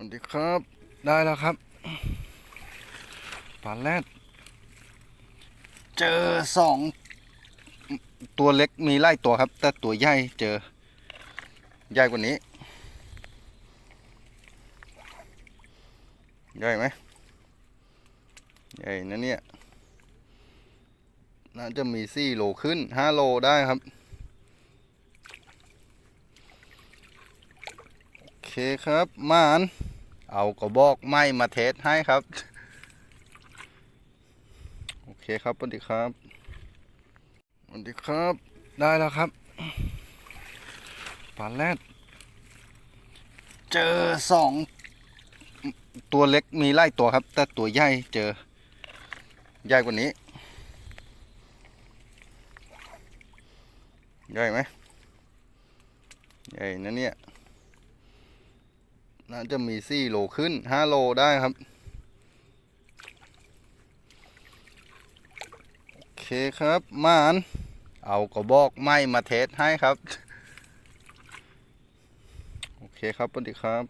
วัสดีครับ ได้แล้วครับปลาแรดเจอสอง ตัวเล็กมีไล่ตัวครับ แต่ตัวใหญ่เจอ ใหญ่กว่านี้ ใหญ่ไหมใหญ่นะเนี่ย น่าจะมีสี่โลขึ้นห้าโลได้ครับโอเคครับมาน เอากระบอกไม้มาเทสให้ครับ โอเคครับสวัสดีครับสวัสดีครับ ได้แล้วครับปลาแรดเจอสอง ตัวเล็กมีไล่ตัวครับ แต่ตัวใหญ่เจอ ใหญ่กว่านี้ ใหญ่ไหมใหญ่นะเนี่ย น่าจะมีสี่โลขึ้นห้าโลได้ครับ โอเคครับมานเอากระบอกไม้มาเทสให้ครับ โอเคครับสวัสดีครับ